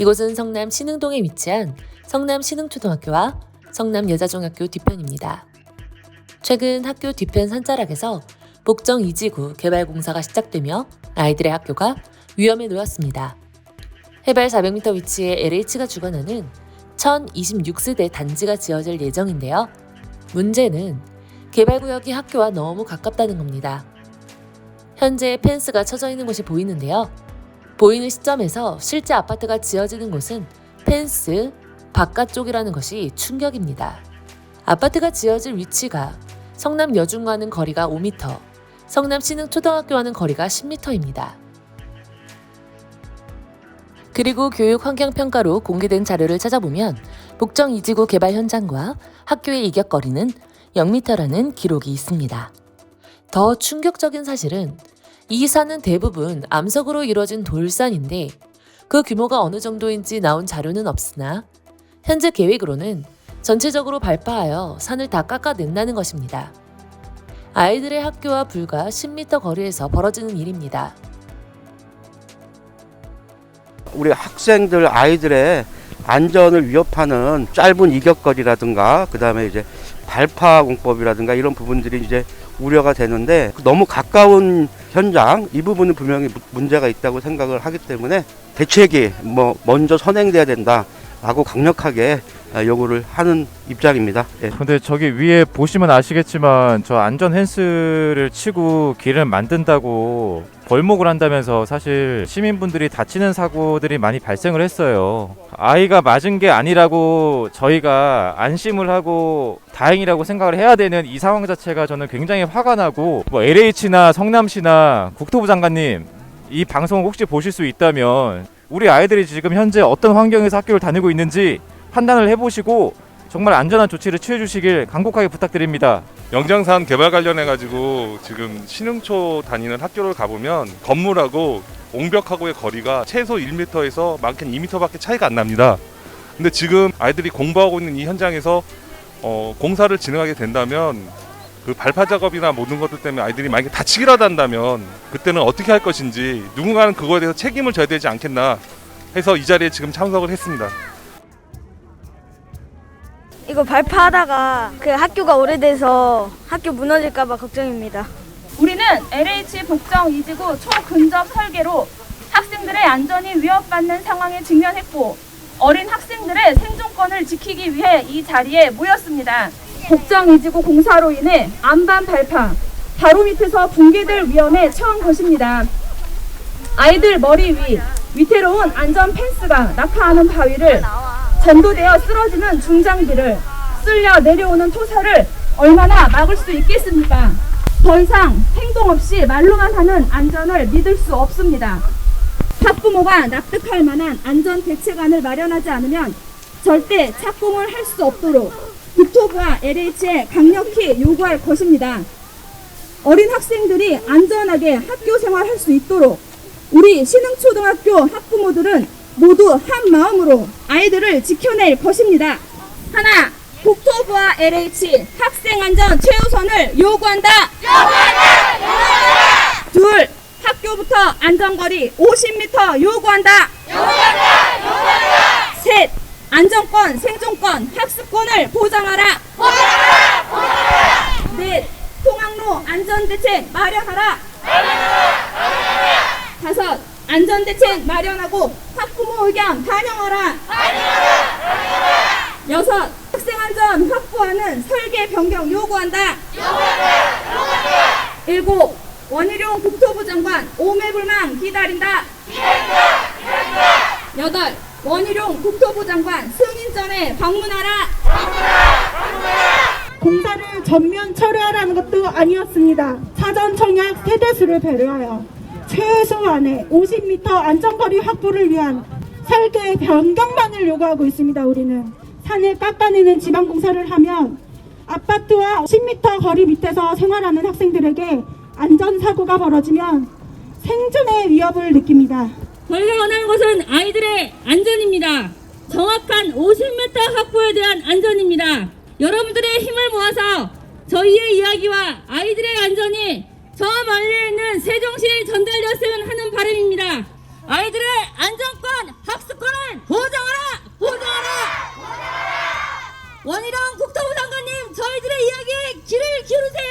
이곳은 성남 신흥동에 위치한 성남 신흥초등학교와 성남 여자중학교 뒤편입니다. 최근 학교 뒤편 산자락에서 복정 2지구 개발 공사가 시작되며 아이들의 학교가 위험에 놓였습니다. 해발 400m 위치에 LH가 주관하는 1026세대 단지가 지어질 예정인데요. 문제는 개발구역이 학교와 너무 가깝다는 겁니다. 현재 펜스가 쳐져 있는 곳이 보이는데요. 보이는 시점에서 실제 아파트가 지어지는 곳은 펜스 바깥쪽이라는 것이 충격입니다. 아파트가 지어질 위치가 성남 여중과는 거리가 5m, 성남 신흥초등학교와는 거리가 10m입니다. 그리고 교육 환경 평가로 공개된 자료를 찾아보면 복정 이지구 개발 현장과 학교의 이격거리는 0m라는 기록이 있습니다. 더 충격적인 사실은 이 산은 대부분 암석으로 이루어진 돌산인데 그 규모가 어느 정도인지 나온 자료는 없으나 현재 계획으로는 전체적으로 발파하여 산을 다 깎아낸다는 것입니다. 아이들의 학교와 불과 10m 거리에서 벌어지는 일입니다. 우리 학생들 아이들의 안전을 위협하는 짧은 이격거리라든가 그다음에 이제 발파 공법이라든가 이런 부분들이 이제 우려가 되는데 너무 가까운 현장 이 부분은 분명히 무- 문제가 있다고 생각을 하기 때문에 대책이 뭐 먼저 선행돼야 된다라고 강력하게 아, 요구를 하는 입장입니다. 예. 근데 저기 위에 보시면 아시겠지만 저 안전 펜스를 치고 길을 만든다고 벌목을 한다면서 사실 시민분들이 다치는 사고들이 많이 발생을 했어요. 아이가 맞은 게 아니라고 저희가 안심을 하고 다행이라고 생각을 해야 되는 이 상황 자체가 저는 굉장히 화가 나고 뭐 LH나 성남시나 국토부 장관님 이 방송을 혹시 보실 수 있다면 우리 아이들이 지금 현재 어떤 환경에서 학교를 다니고 있는지 판단을 해보시고 정말 안전한 조치를 취해 주시길 간곡하게 부탁드립니다. 영장산 개발 관련해 가지고 지금 신흥초 다니는 학교를 가보면 건물하고 옹벽하고의 거리가 최소 1m에서 많게는 2m밖에 차이가 안 납니다. 근데 지금 아이들이 공부하고 있는 이 현장에서 어, 공사를 진행하게 된다면 그 발파 작업이나 모든 것들 때문에 아이들이 만약에 다치기라도 한다면 그때는 어떻게 할 것인지 누군가는 그거에 대해서 책임을 져야 되지 않겠나 해서 이 자리에 지금 참석을 했습니다. 이거 발파하다가 그 학교가 오래돼서 학교 무너질까봐 걱정입니다. 우리는 LH 복정 2지구 초근접 설계로 학생들의 안전이 위협받는 상황에 직면했고 어린 학생들의 생존권을 지키기 위해 이 자리에 모였습니다. 복정 2지구 공사로 인해 안반 발파, 바로 밑에서 붕괴될 위험에 처한 것입니다. 아이들 머리 위 위태로운 안전 펜스가 낙하하는 바위를 전도되어 쓰러지는 중장비를 쓸려 내려오는 토사를 얼마나 막을 수 있겠습니까? 더 이상 행동 없이 말로만 하는 안전을 믿을 수 없습니다. 학부모가 납득할 만한 안전 대책안을 마련하지 않으면 절대 착공을 할 수 없도록 국토부와 LH에 강력히 요구할 것입니다. 어린 학생들이 안전하게 학교 생활할 수 있도록 우리 신흥초등학교 학부모들은 모두 한 마음으로 아이들을 지켜낼 것입니다. 하나, 국토부와 LH 학생 안전 최우선을 요구한다. 요구한다. 요구한다. 둘, 학교부터 안전거리 50m 요구한다. 요구한다. 요구한다. 셋, 안전권, 생존권, 학습권을 보장하라. 보장하라. 보장하라. 넷, 통학로 안전 대책 마련하라. 다섯, 안전 대책 마련하고 학부모 의견 반영하라. 여섯, 학생 안전 확보하는 설계 변경 요구한다. 일곱, 원희룡 국토부 장관 오매불망 기다린다. 여덟, 원희룡 국토부 장관 승인 전에 방문하라. 공사를 전면 철회하라는 것도 아니었습니다. 사전 청약 세대수를 배려하여 최소한의 50m 안전거리 확보를 위한 설계 변경만을 요구하고 있습니다. 우리는 산을 깎아내는 지방 공사를 하면 아파트와 10m 거리 밑에서 생활하는 학생들에게 안전사고가 벌어지면 생존의 위협을 느낍니다. 저희가 원하는 것은 아이들의 안전입니다. 정확한 50m 확보에 대한 안전입니다. 여러분들의 힘을 모아서 저희의 이야기와 아이들의 안전이 저 멀리 있는 세종시에 전달되었으면 하는 바람입니다. 아이들의 안전권, 학습권을 보장하라! 보장하라! 원희룡 국토부 장관님, 저희들의 이야기에 귀를 기울이세요!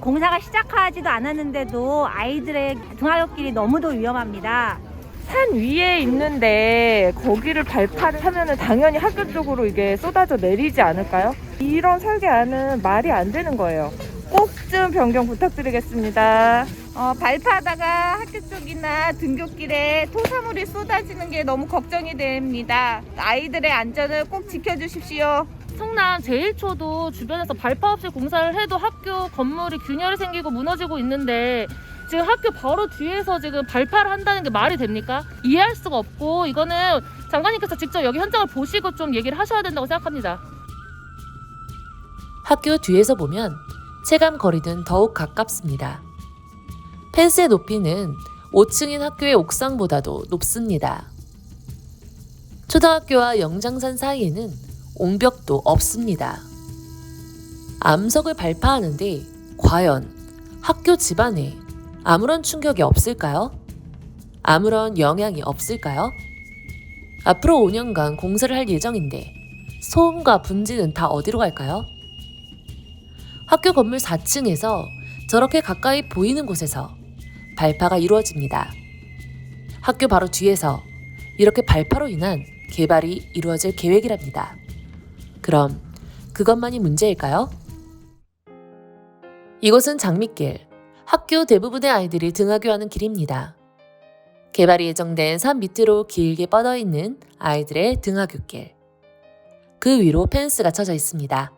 공사가 시작하지도 않았는데도 아이들의 등하굣길이 너무도 위험합니다. 산 위에 있는데 거기를 발파를 하면은 당연히 학교 쪽으로 이게 쏟아져 내리지 않을까요? 이런 설계안은 말이 안 되는 거예요. 꼭 좀 변경 부탁드리겠습니다. 어, 발파하다가 학교 쪽이나 등굣길에 토사물이 쏟아지는 게 너무 걱정이 됩니다. 아이들의 안전을 꼭 지켜주십시오. 성남 제1초도 주변에서 발파 없이 공사를 해도 학교 건물이 균열이 생기고 무너지고 있는데 지금 학교 바로 뒤에서 지금 발파를 한다는 게 말이 됩니까? 이해할 수가 없고 이거는 장관님께서 직접 여기 현장을 보시고 좀 얘기를 하셔야 된다고 생각합니다. 학교 뒤에서 보면 체감 거리는 더욱 가깝습니다. 펜스의 높이는 5층인 학교의 옥상보다도 높습니다. 초등학교와 영장산 사이에는 옹벽도 없습니다. 암석을 발파하는데 과연 학교 집안에 아무런 충격이 없을까요? 아무런 영향이 없을까요? 앞으로 5년간 공사를 할 예정인데 소음과 분지는 다 어디로 갈까요? 학교 건물 4층에서 저렇게 가까이 보이는 곳에서 발파가 이루어집니다. 학교 바로 뒤에서 이렇게 발파로 인한 개발이 이루어질 계획이랍니다. 그럼 그것만이 문제일까요? 이곳은 장미길, 학교 대부분의 아이들이 등하교하는 길입니다. 개발이 예정된 산 밑으로 길게 뻗어 있는 아이들의 등하교길. 그 위로 펜스가 쳐져 있습니다.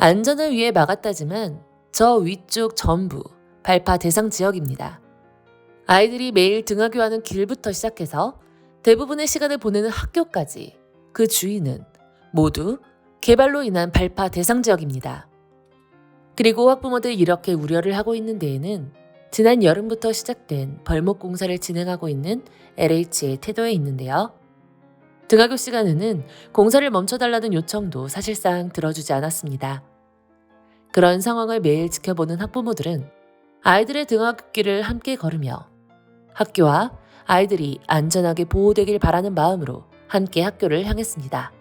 안전을 위해 막았다지만 저 위쪽 전부 발파 대상 지역입니다. 아이들이 매일 등하교하는 길부터 시작해서 대부분의 시간을 보내는 학교까지 그 주위는 모두 개발로 인한 발파 대상 지역입니다. 그리고 학부모들 이렇게 우려를 하고 있는 데에는 지난 여름부터 시작된 벌목 공사를 진행하고 있는 LH의 태도에 있는데요. 등하교 시간에는 공사를 멈춰달라는 요청도 사실상 들어주지 않았습니다. 그런 상황을 매일 지켜보는 학부모들은 아이들의 등하교길을 함께 걸으며 학교와 아이들이 안전하게 보호되길 바라는 마음으로 함께 학교를 향했습니다.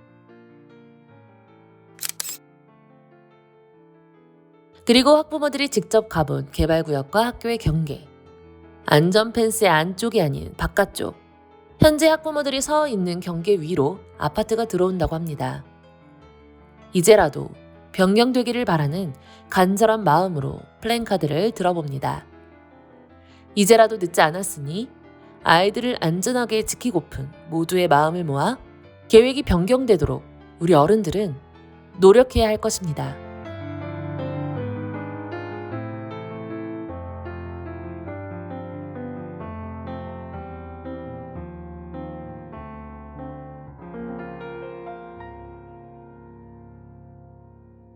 그리고 학부모들이 직접 가본 개발구역과 학교의 경계. 안전 펜스의 안쪽이 아닌 바깥쪽. 현재 학부모들이 서 있는 경계 위로 아파트가 들어온다고 합니다. 이제라도 변경되기를 바라는 간절한 마음으로 플랜카드를 들어봅니다. 이제라도 늦지 않았으니 아이들을 안전하게 지키고픈 모두의 마음을 모아 계획이 변경되도록 우리 어른들은 노력해야 할 것입니다.